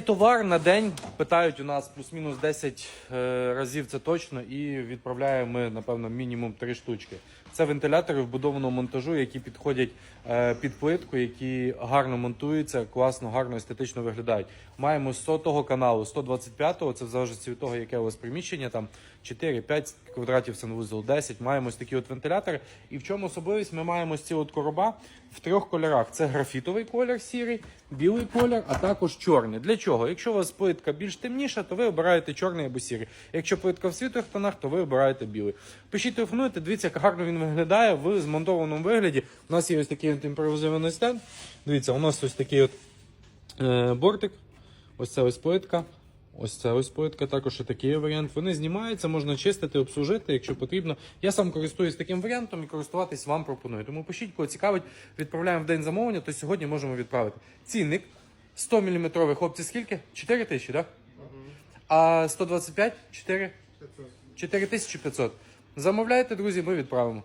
Товар на день питають у нас плюс-мінус 10 е, разів це точно, і відправляємо ми, напевно, мінімум 3 штучки. Це вентилятори вбудованого монтажу, які підходять е, під плитку, які гарно монтуються, класно, гарно, естетично виглядають. Маємо з 100 каналу, 125-го, це в залежності від того, яке у вас приміщення, там 4-5 квадратів санвузол, 10. Маємо ось такі от вентилятори. І в чому особливість? Ми маємо ось ці от короба в трьох кольорах: це графітовий колір сірий, білий колір, а також чорний. Для чого? Якщо у вас плитка більш темніша, то ви обираєте чорний або сірий. Якщо плитка в світлих тонах, то ви обираєте білий. Пишіть, телефонуйте, дивіться, як гарно він виглядає в змонтованому вигляді. У нас є ось такий от імпровізований стенд. Дивіться, у нас ось такий от е, бортик. Ось це ось плитка. Ось це ось плитка, також і такий варіант. Вони знімаються, можна чистити, обслужити, якщо потрібно. Я сам користуюсь таким варіантом і користуватись вам пропоную. Тому пишіть, кого цікавить, відправляємо в день замовлення, то сьогодні можемо відправити. Цінник 100 мм хлопці скільки? 4 тисячі, так? А 125 4? 4500. Замовляйте, друзі, ми відправимо.